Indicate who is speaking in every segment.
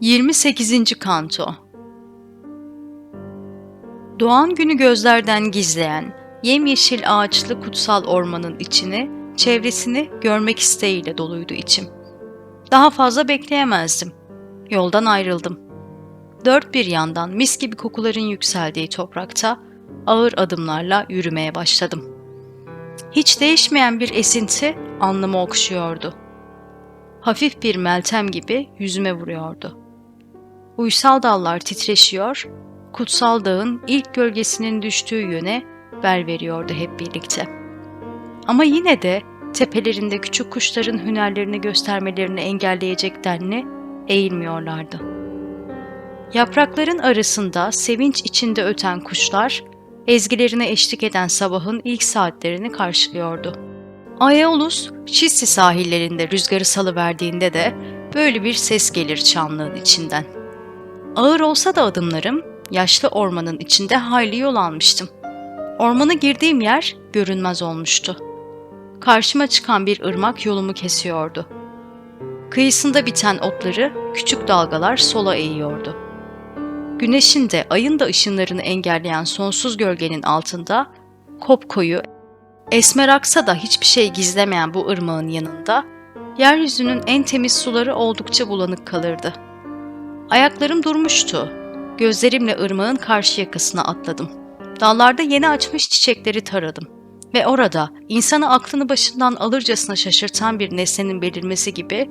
Speaker 1: 28. Kanto Doğan günü gözlerden gizleyen, yemyeşil ağaçlı kutsal ormanın içini, çevresini görmek isteğiyle doluydu içim. Daha fazla bekleyemezdim. Yoldan ayrıldım. Dört bir yandan mis gibi kokuların yükseldiği toprakta ağır adımlarla yürümeye başladım. Hiç değişmeyen bir esinti alnımı okşuyordu. Hafif bir meltem gibi yüzüme vuruyordu. Uysal dallar titreşiyor, kutsal dağın ilk gölgesinin düştüğü yöne bel veriyordu hep birlikte. Ama yine de tepelerinde küçük kuşların hünerlerini göstermelerini engelleyecek denli eğilmiyorlardı. Yaprakların arasında sevinç içinde öten kuşlar, ezgilerine eşlik eden sabahın ilk saatlerini karşılıyordu. Aeolus, Çissi sahillerinde rüzgarı salıverdiğinde de böyle bir ses gelir çanlığın içinden. Ağır olsa da adımlarım, yaşlı ormanın içinde hayli yol almıştım. Ormana girdiğim yer görünmez olmuştu. Karşıma çıkan bir ırmak yolumu kesiyordu. Kıyısında biten otları küçük dalgalar sola eğiyordu. Güneşin de ayın da ışınlarını engelleyen sonsuz gölgenin altında kopkoyu, esmer aksa da hiçbir şey gizlemeyen bu ırmağın yanında yeryüzünün en temiz suları oldukça bulanık kalırdı. Ayaklarım durmuştu. Gözlerimle ırmağın karşı yakasına atladım. Dallarda yeni açmış çiçekleri taradım. Ve orada insanı aklını başından alırcasına şaşırtan bir nesnenin belirmesi gibi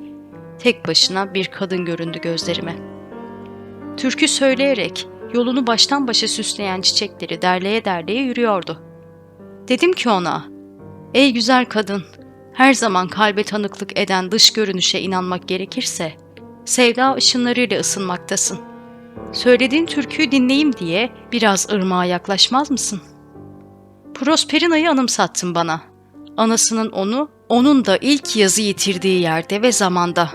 Speaker 1: tek başına bir kadın göründü gözlerime. Türkü söyleyerek yolunu baştan başa süsleyen çiçekleri derleye derleye yürüyordu. Dedim ki ona, ''Ey güzel kadın, her zaman kalbe tanıklık eden dış görünüşe inanmak gerekirse, sevda ışınlarıyla ısınmaktasın. Söylediğin türküyü dinleyeyim diye biraz ırmağa yaklaşmaz mısın?'' Prosperina'yı anımsattın bana. Anasının onu, onun da ilk yazı yitirdiği yerde ve zamanda.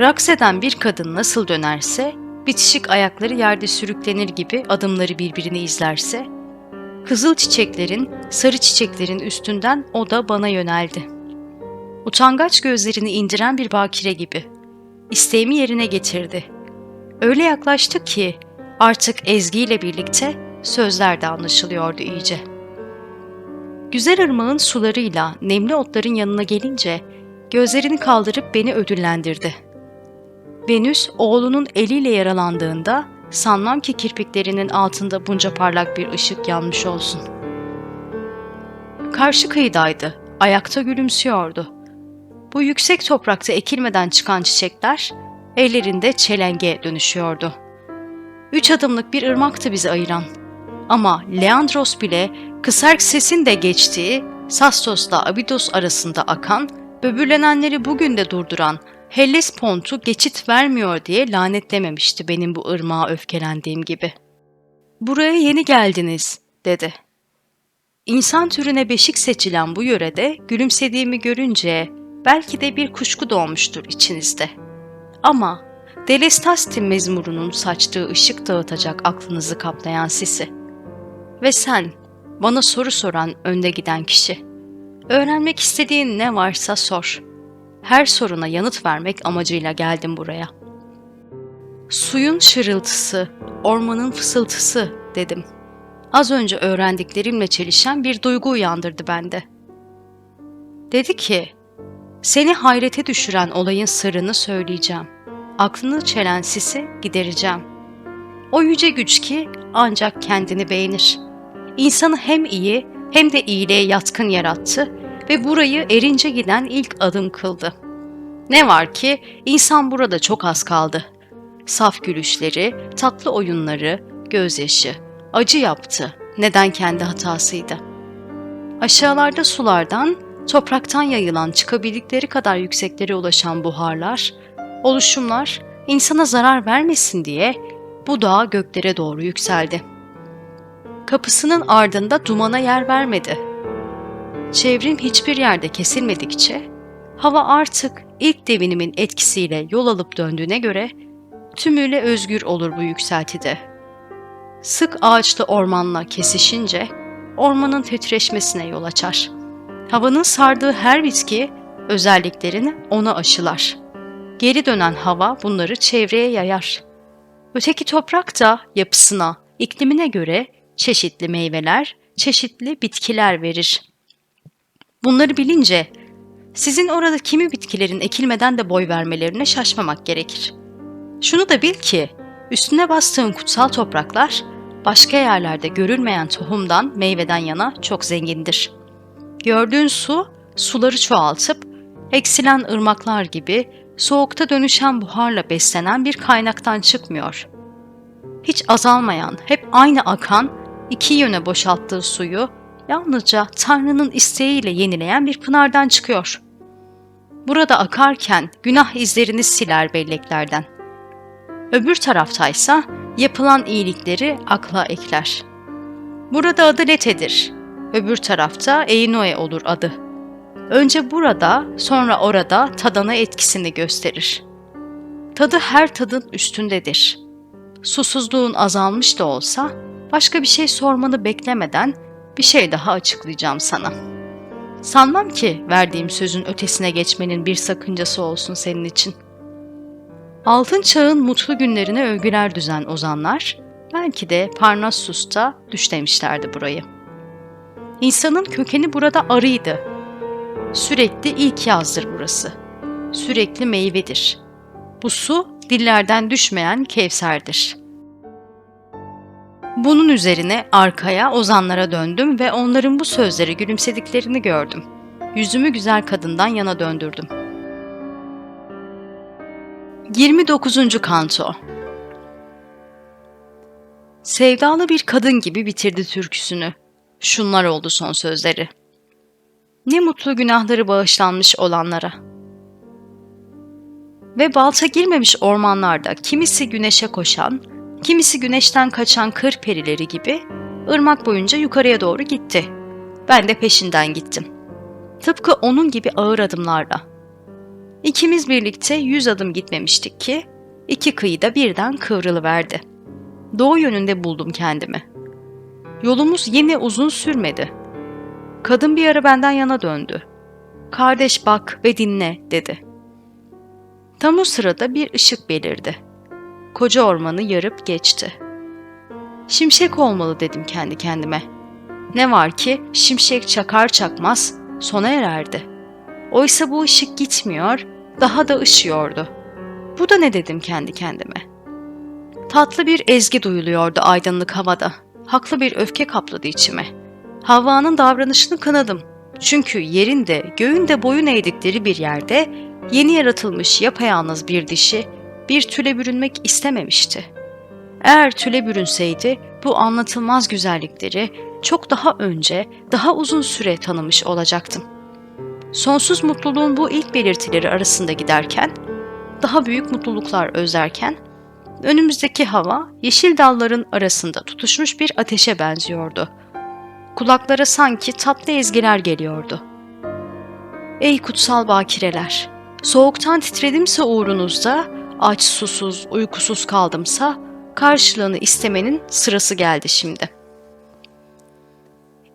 Speaker 1: Raks eden bir kadın nasıl dönerse, bitişik ayakları yerde sürüklenir gibi adımları birbirini izlerse, kızıl çiçeklerin, sarı çiçeklerin üstünden o da bana yöneldi. Utangaç gözlerini indiren bir bakire gibi. İsteğimi yerine getirdi. Öyle yaklaştı ki artık Ezgi ile birlikte sözler de anlaşılıyordu iyice. Güzel ırmağın sularıyla nemli otların yanına gelince gözlerini kaldırıp beni ödüllendirdi. Venüs oğlunun eliyle yaralandığında sanmam ki kirpiklerinin altında bunca parlak bir ışık yanmış olsun. Karşı kıyıdaydı, ayakta gülümsüyordu. Bu yüksek toprakta ekilmeden çıkan çiçekler ellerinde çelenge dönüşüyordu. Üç adımlık bir ırmaktı bizi ayıran. Ama Leandros bile Kısarkses'in de geçtiği Sastos'la Abidos arasında akan, böbürlenenleri bugün de durduran Hellespont'u geçit vermiyor diye lanetlememişti benim bu ırmağa öfkelendiğim gibi. Buraya yeni geldiniz, dedi. İnsan türüne beşik seçilen bu yörede gülümsediğimi görünce belki de bir kuşku doğmuştur içinizde. Ama Delestasti mezmurunun saçtığı ışık dağıtacak aklınızı kaplayan sisi. Ve sen, bana soru soran önde giden kişi. Öğrenmek istediğin ne varsa sor. Her soruna yanıt vermek amacıyla geldim buraya. Suyun şırıltısı, ormanın fısıltısı dedim. Az önce öğrendiklerimle çelişen bir duygu uyandırdı bende. Dedi ki, seni hayrete düşüren olayın sırrını söyleyeceğim. Aklını çelen sisi gidereceğim. O yüce güç ki ancak kendini beğenir. İnsanı hem iyi hem de iyiliğe yatkın yarattı ve burayı erince giden ilk adım kıldı. Ne var ki insan burada çok az kaldı. Saf gülüşleri, tatlı oyunları, gözyaşı, acı yaptı. Neden kendi hatasıydı? Aşağılarda sulardan, topraktan yayılan çıkabildikleri kadar yükseklere ulaşan buharlar, oluşumlar insana zarar vermesin diye bu dağa göklere doğru yükseldi. Kapısının ardında dumana yer vermedi. Çevrim hiçbir yerde kesilmedikçe, hava artık ilk devinimin etkisiyle yol alıp döndüğüne göre tümüyle özgür olur bu yükseltide. Sık ağaçlı ormanla kesişince ormanın titreşmesine yol açar. Havanın sardığı her bitki özelliklerini ona aşılar. geri dönen hava bunları çevreye yayar. Öteki toprak da yapısına, iklimine göre çeşitli meyveler, çeşitli bitkiler verir. Bunları bilince sizin orada kimi bitkilerin ekilmeden de boy vermelerine şaşmamak gerekir. Şunu da bil ki üstüne bastığın kutsal topraklar başka yerlerde görülmeyen tohumdan, meyveden yana çok zengindir. Gördüğün su, suları çoğaltıp, eksilen ırmaklar gibi soğukta dönüşen buharla beslenen bir kaynaktan çıkmıyor. Hiç azalmayan, hep aynı akan, iki yöne boşalttığı suyu yalnızca Tanrı'nın isteğiyle yenileyen bir pınardan çıkıyor. Burada akarken günah izlerini siler belleklerden. Öbür taraftaysa yapılan iyilikleri akla ekler. Burada adı Lete'dir. Öbür tarafta Einoe olur adı. Önce burada, sonra orada tadana etkisini gösterir. Tadı her tadın üstündedir. Susuzluğun azalmış da olsa, başka bir şey sormanı beklemeden bir şey daha açıklayacağım sana. Sanmam ki verdiğim sözün ötesine geçmenin bir sakıncası olsun senin için. Altın çağın mutlu günlerine övgüler düzen ozanlar, belki de Parnassus'ta düşlemişlerdi burayı. İnsanın kökeni burada arıydı. Sürekli ilk yazdır burası. Sürekli meyvedir. Bu su dillerden düşmeyen Kevser'dir. Bunun üzerine arkaya ozanlara döndüm ve onların bu sözleri gülümsediklerini gördüm. Yüzümü güzel kadından yana döndürdüm. 29. Kanto Sevdalı bir kadın gibi bitirdi türküsünü. Şunlar oldu son sözleri. Ne mutlu günahları bağışlanmış olanlara. Ve balta girmemiş ormanlarda kimisi güneşe koşan, kimisi güneşten kaçan kır perileri gibi ırmak boyunca yukarıya doğru gitti. Ben de peşinden gittim. Tıpkı onun gibi ağır adımlarla. İkimiz birlikte yüz adım gitmemiştik ki iki kıyıda birden kıvrılıverdi. Doğu yönünde buldum kendimi. Yolumuz yine uzun sürmedi. Kadın bir ara benden yana döndü. Kardeş bak ve dinle dedi. Tam o sırada bir ışık belirdi. Koca ormanı yarıp geçti. Şimşek olmalı dedim kendi kendime. Ne var ki şimşek çakar çakmaz sona ererdi. Oysa bu ışık gitmiyor, daha da ışıyordu. Bu da ne dedim kendi kendime. Tatlı bir ezgi duyuluyordu aydınlık havada. Haklı bir öfke kapladı içime. Havva'nın davranışını kınadım. Çünkü yerinde, göğünde boyun eğdikleri bir yerde yeni yaratılmış yapayalnız bir dişi bir tüle bürünmek istememişti. Eğer tüle bürünseydi bu anlatılmaz güzellikleri çok daha önce, daha uzun süre tanımış olacaktım. Sonsuz mutluluğun bu ilk belirtileri arasında giderken, daha büyük mutluluklar özlerken, önümüzdeki hava yeşil dalların arasında tutuşmuş bir ateşe benziyordu. Kulaklara sanki tatlı ezgiler geliyordu. Ey kutsal bakireler! Soğuktan titredimse uğrunuzda, aç susuz, uykusuz kaldımsa, karşılığını istemenin sırası geldi şimdi.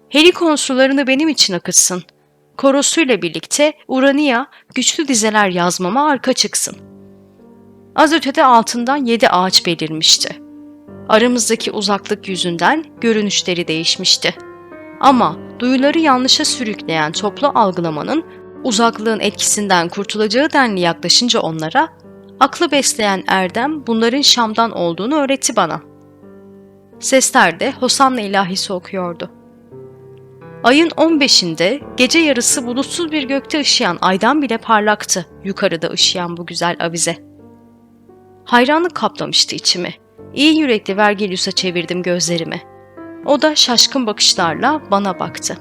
Speaker 1: Helikon sularını benim için akıtsın. Korosuyla birlikte Urania güçlü dizeler yazmama arka çıksın. Az ötede altından yedi ağaç belirmişti. Aramızdaki uzaklık yüzünden görünüşleri değişmişti. Ama duyuları yanlışa sürükleyen toplu algılamanın uzaklığın etkisinden kurtulacağı denli yaklaşınca onlara, aklı besleyen Erdem bunların Şam'dan olduğunu öğretti bana. Sesler de Hosanna ilahisi okuyordu. Ayın 15'inde gece yarısı bulutsuz bir gökte ışıyan aydan bile parlaktı yukarıda ışıyan bu güzel avize. Hayranlık kaplamıştı içimi. İyi yürekli Vergilius'a çevirdim gözlerimi. O da şaşkın bakışlarla bana baktı.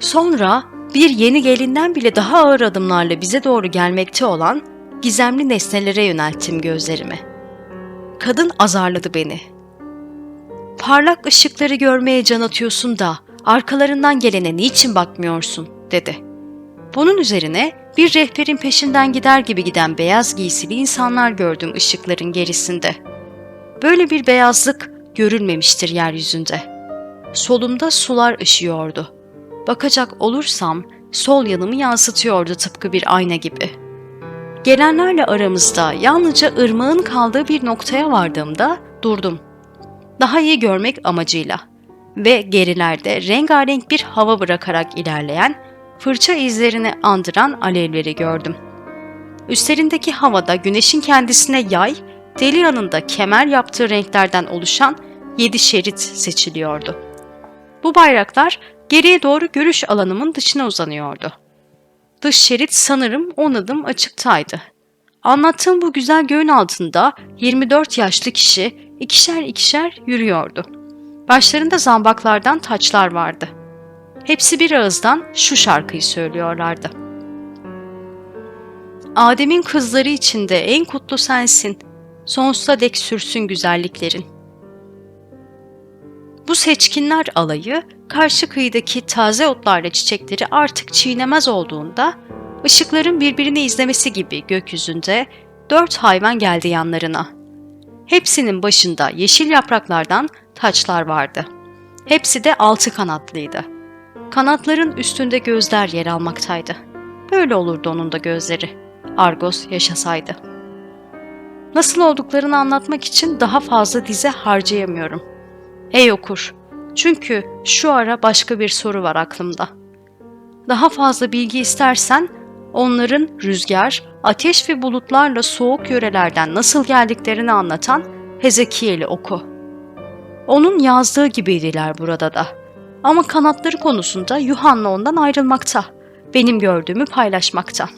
Speaker 1: Sonra bir yeni gelinden bile daha ağır adımlarla bize doğru gelmekte olan gizemli nesnelere yönelttim gözlerimi. Kadın azarladı beni. Parlak ışıkları görmeye can atıyorsun da arkalarından gelene niçin bakmıyorsun dedi. Bunun üzerine bir rehberin peşinden gider gibi giden beyaz giysili insanlar gördüm ışıkların gerisinde. Böyle bir beyazlık görülmemiştir yeryüzünde. Solumda sular ışıyordu. Bakacak olursam sol yanımı yansıtıyordu tıpkı bir ayna gibi. Gelenlerle aramızda yalnızca ırmağın kaldığı bir noktaya vardığımda durdum. Daha iyi görmek amacıyla ve gerilerde rengarenk bir hava bırakarak ilerleyen, fırça izlerini andıran alevleri gördüm. Üstlerindeki havada güneşin kendisine yay, deli yanında kemer yaptığı renklerden oluşan yedi şerit seçiliyordu. Bu bayraklar geriye doğru görüş alanımın dışına uzanıyordu. Dış şerit sanırım on adım açıktaydı. Anlattığım bu güzel göğün altında 24 yaşlı kişi ikişer ikişer yürüyordu. Başlarında zambaklardan taçlar vardı. Hepsi bir ağızdan şu şarkıyı söylüyorlardı. Adem'in kızları içinde en kutlu sensin. Sonsuza dek sürsün güzelliklerin. Bu seçkinler alayı karşı kıyıdaki taze otlarla çiçekleri artık çiğnemez olduğunda ışıkların birbirini izlemesi gibi gökyüzünde dört hayvan geldi yanlarına. Hepsinin başında yeşil yapraklardan taçlar vardı. Hepsi de altı kanatlıydı. Kanatların üstünde gözler yer almaktaydı. Böyle olurdu onun da gözleri. Argos yaşasaydı. Nasıl olduklarını anlatmak için daha fazla dize harcayamıyorum. Ey okur, çünkü şu ara başka bir soru var aklımda. Daha fazla bilgi istersen onların rüzgar, ateş ve bulutlarla soğuk yörelerden nasıl geldiklerini anlatan Hezekiel'i oku. Onun yazdığı gibiydiler burada da. Ama kanatları konusunda Yuhanna ondan ayrılmakta. Benim gördüğümü paylaşmakta.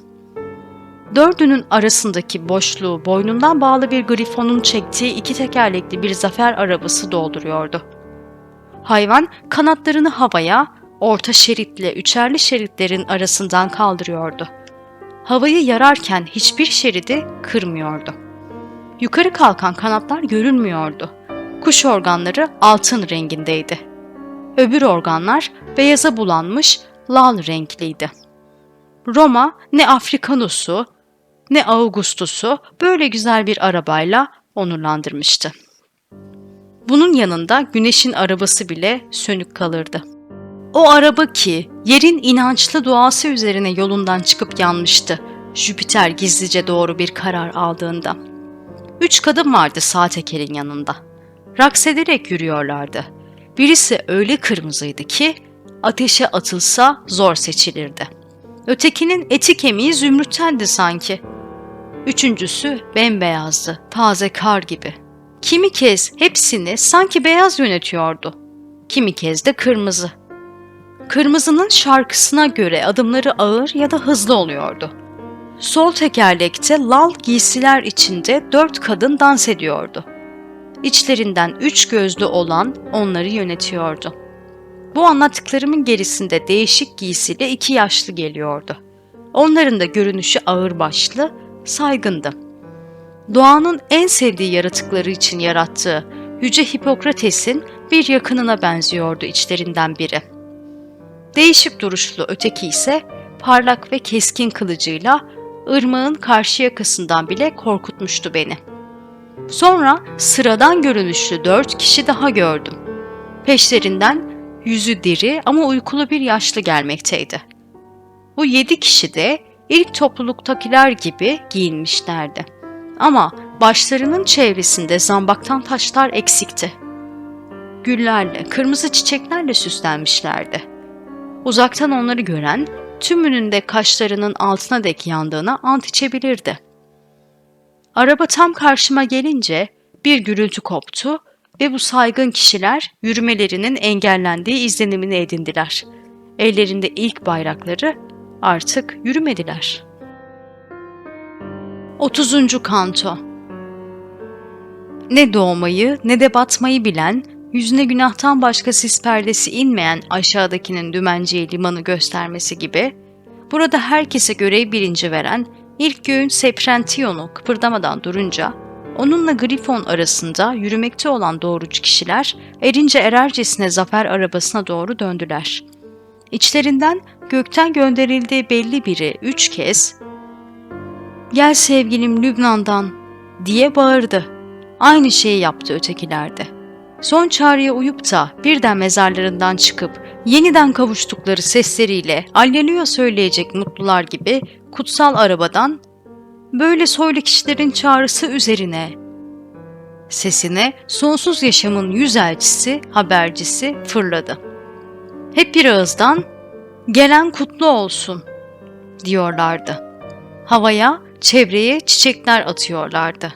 Speaker 1: Dördünün arasındaki boşluğu boynundan bağlı bir grifonun çektiği iki tekerlekli bir zafer arabası dolduruyordu. Hayvan kanatlarını havaya, orta şeritle üçerli şeritlerin arasından kaldırıyordu. Havayı yararken hiçbir şeridi kırmıyordu. Yukarı kalkan kanatlar görünmüyordu. Kuş organları altın rengindeydi. Öbür organlar beyaza bulanmış lal renkliydi. Roma ne Afrikanus'u ne Augustus'u böyle güzel bir arabayla onurlandırmıştı. Bunun yanında güneşin arabası bile sönük kalırdı. O araba ki yerin inançlı duası üzerine yolundan çıkıp yanmıştı. Jüpiter gizlice doğru bir karar aldığında. Üç kadın vardı sağ tekerin yanında. Raks ederek yürüyorlardı. Birisi öyle kırmızıydı ki ateşe atılsa zor seçilirdi. Ötekinin eti kemiği zümrüttendi sanki. Üçüncüsü bembeyazdı, taze kar gibi. Kimi kez hepsini sanki beyaz yönetiyordu. Kimi kez de kırmızı. Kırmızının şarkısına göre adımları ağır ya da hızlı oluyordu. Sol tekerlekte lal giysiler içinde dört kadın dans ediyordu. İçlerinden üç gözlü olan onları yönetiyordu. Bu anlattıklarımın gerisinde değişik giysili iki yaşlı geliyordu. Onların da görünüşü ağırbaşlı, saygındı. Doğanın en sevdiği yaratıkları için yarattığı Yüce Hipokrates'in bir yakınına benziyordu içlerinden biri. Değişik duruşlu öteki ise parlak ve keskin kılıcıyla ırmağın karşı yakasından bile korkutmuştu beni. Sonra sıradan görünüşlü dört kişi daha gördüm. Peşlerinden yüzü diri ama uykulu bir yaşlı gelmekteydi. Bu yedi kişi de ilk topluluktakiler gibi giyinmişlerdi. Ama başlarının çevresinde zambaktan taşlar eksikti. Güllerle, kırmızı çiçeklerle süslenmişlerdi. Uzaktan onları gören, tümünün de kaşlarının altına dek yandığına ant içebilirdi. Araba tam karşıma gelince bir gürültü koptu ve bu saygın kişiler yürümelerinin engellendiği izlenimini edindiler. Ellerinde ilk bayrakları artık yürümediler. 30. Kanto Ne doğmayı ne de batmayı bilen, yüzüne günahtan başka sis perdesi inmeyen aşağıdakinin dümenciye limanı göstermesi gibi, burada herkese görev bilinci veren ilk göğün Seprentiyon'u kıpırdamadan durunca, onunla Grifon arasında yürümekte olan doğrucu kişiler erince erercesine zafer arabasına doğru döndüler. İçlerinden gökten gönderildiği belli biri üç kez ''Gel sevgilim Lübnan'dan'' diye bağırdı. Aynı şeyi yaptı ötekiler de. Son çağrıya uyup da birden mezarlarından çıkıp yeniden kavuştukları sesleriyle Alleluya söyleyecek mutlular gibi kutsal arabadan böyle soylu kişilerin çağrısı üzerine sesine sonsuz yaşamın yüzelcisi, habercisi fırladı. Hep bir ağızdan gelen kutlu olsun diyorlardı. Havaya, çevreye çiçekler atıyorlardı.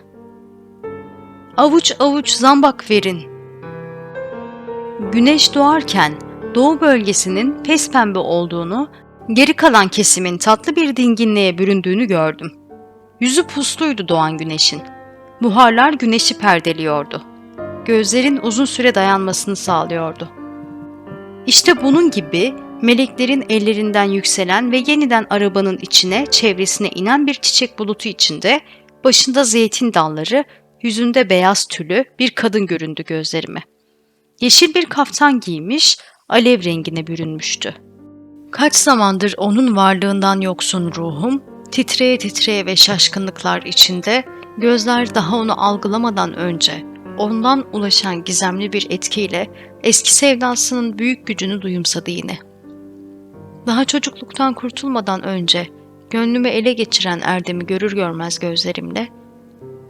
Speaker 1: Avuç avuç zambak verin. Güneş doğarken doğu bölgesinin pes pembe olduğunu, geri kalan kesimin tatlı bir dinginliğe büründüğünü gördüm. Yüzü pusluydu doğan güneşin. Buharlar güneşi perdeliyordu. Gözlerin uzun süre dayanmasını sağlıyordu. İşte bunun gibi meleklerin ellerinden yükselen ve yeniden arabanın içine, çevresine inen bir çiçek bulutu içinde, başında zeytin dalları, yüzünde beyaz tülü bir kadın göründü gözlerime. Yeşil bir kaftan giymiş, alev rengine bürünmüştü. Kaç zamandır onun varlığından yoksun ruhum, titreye titreye ve şaşkınlıklar içinde, gözler daha onu algılamadan önce, ondan ulaşan gizemli bir etkiyle eski sevdasının büyük gücünü duyumsadı yine. Daha çocukluktan kurtulmadan önce, gönlümü ele geçiren Erdem'i görür görmez gözlerimle,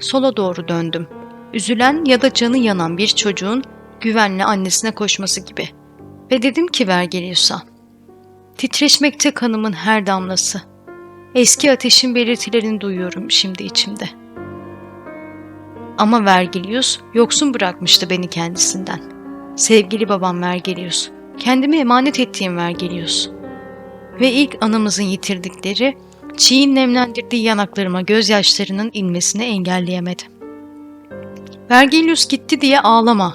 Speaker 1: sola doğru döndüm. Üzülen ya da canı yanan bir çocuğun güvenle annesine koşması gibi. Ve dedim ki Vergilius'a, titreşmekte kanımın her damlası. Eski ateşin belirtilerini duyuyorum şimdi içimde. Ama Vergilius yoksun bırakmıştı beni kendisinden. Sevgili babam Vergilius, kendimi emanet ettiğim Vergilius. Ve ilk anamızın yitirdikleri, çiğin nemlendirdiği yanaklarıma gözyaşlarının inmesini engelleyemedi. Vergilius gitti diye ağlama.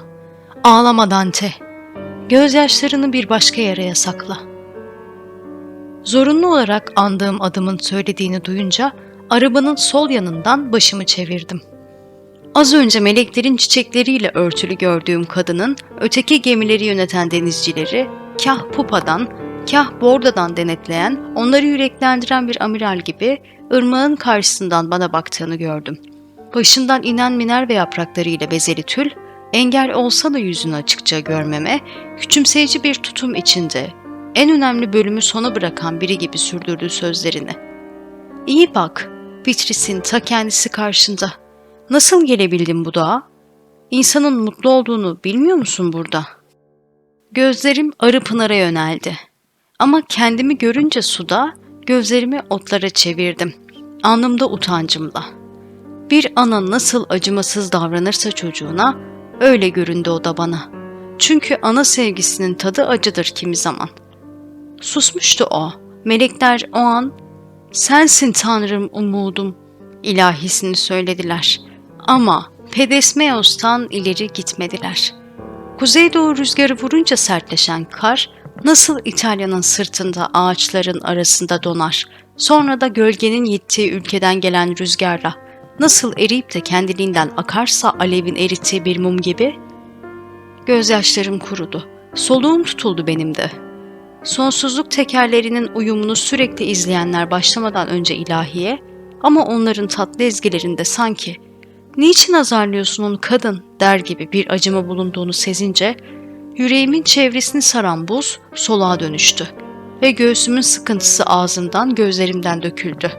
Speaker 1: Ağlama Dante. Gözyaşlarını bir başka yere sakla. Zorunlu olarak andığım adımın söylediğini duyunca arabanın sol yanından başımı çevirdim. Az önce meleklerin çiçekleriyle örtülü gördüğüm kadının öteki gemileri yöneten denizcileri kah pupadan, kah bordadan denetleyen, onları yüreklendiren bir amiral gibi ırmağın karşısından bana baktığını gördüm. Başından inen minerve yapraklarıyla bezeli tül, engel olsa da yüzünü açıkça görmeme, küçümseyici bir tutum içinde, en önemli bölümü sona bırakan biri gibi sürdürdü sözlerini. İyi bak, Beatrice'in ta kendisi karşında. Nasıl gelebildin bu dağa? İnsanın mutlu olduğunu bilmiyor musun burada? Gözlerim arı pınara yöneldi. Ama kendimi görünce suda gözlerimi otlara çevirdim. Alnımda utancımla. Bir ana nasıl acımasız davranırsa çocuğuna öyle göründü o da bana. Çünkü ana sevgisinin tadı acıdır kimi zaman. Susmuştu o. Melekler o an sensin tanrım umudum ilahisini söylediler. Ama Pedesmeos'tan ileri gitmediler. Kuzeydoğu rüzgarı vurunca sertleşen kar nasıl İtalya'nın sırtında ağaçların arasında donar, sonra da gölgenin yittiği ülkeden gelen rüzgarla nasıl eriyip de kendiliğinden akarsa alevin erittiği bir mum gibi? Gözyaşlarım kurudu. Soluğum tutuldu benim de. Sonsuzluk tekerlerinin uyumunu sürekli izleyenler başlamadan önce ilahiye ama onların tatlı ezgilerinde sanki ''Niçin azarlıyorsun onu kadın?'' der gibi bir acıma bulunduğunu sezince yüreğimin çevresini saran buz soluğa dönüştü ve göğsümün sıkıntısı ağzımdan gözlerimden döküldü.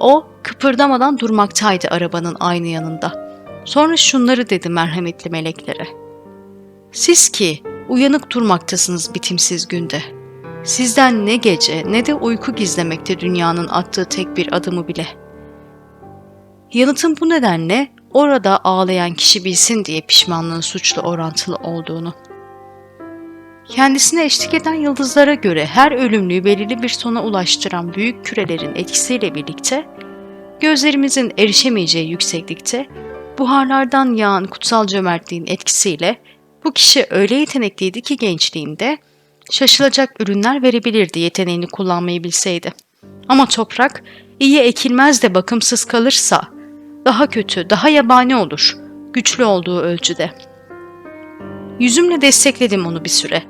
Speaker 1: O kıpırdamadan durmaktaydı arabanın aynı yanında. Sonra şunları dedi merhametli meleklere. Siz ki uyanık durmaktasınız bitimsiz günde. Sizden ne gece ne de uyku gizlemekte dünyanın attığı tek bir adımı bile. Yanıtım bu nedenle orada ağlayan kişi bilsin diye pişmanlığın suçlu orantılı olduğunu. Kendisine eşlik eden yıldızlara göre her ölümlüyü belirli bir sona ulaştıran büyük kürelerin etkisiyle birlikte, gözlerimizin erişemeyeceği yükseklikte, buharlardan yağan kutsal cömertliğin etkisiyle bu kişi öyle yetenekliydi ki gençliğinde şaşılacak ürünler verebilirdi yeteneğini kullanmayı bilseydi. Ama toprak iyi ekilmez de bakımsız kalırsa daha kötü, daha yabani olur, güçlü olduğu ölçüde. Yüzümle destekledim onu bir süre.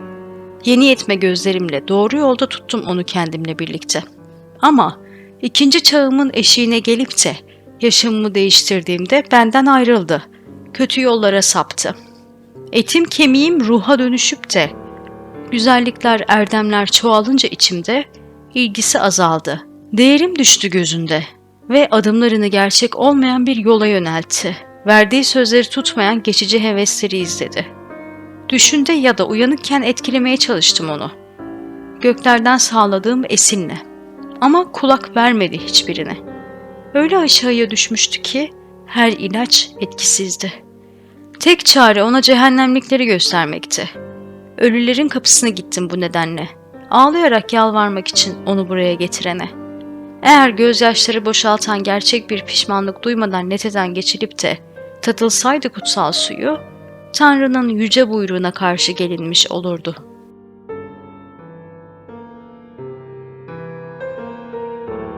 Speaker 1: Yeni yetme gözlerimle doğru yolda tuttum onu kendimle birlikte. Ama ikinci çağımın eşiğine gelip de yaşamımı değiştirdiğimde benden ayrıldı. Kötü yollara saptı. Etim kemiğim ruha dönüşüp de güzellikler erdemler çoğalınca içimde ilgisi azaldı. Değerim düştü gözünde. ve adımlarını gerçek olmayan bir yola yöneltti. Verdiği sözleri tutmayan geçici hevesleri izledi. Düşünde ya da uyanıkken etkilemeye çalıştım onu. Göklerden sağladığım esinle. Ama kulak vermedi hiçbirine. Öyle aşağıya düşmüştü ki her ilaç etkisizdi. Tek çare ona cehennemlikleri göstermekti. Ölülerin kapısına gittim bu nedenle. Ağlayarak yalvarmak için onu buraya getirene. Eğer gözyaşları boşaltan gerçek bir pişmanlık duymadan neteden geçilip de tatılsaydı kutsal suyu, Tanrı'nın yüce buyruğuna karşı gelinmiş olurdu.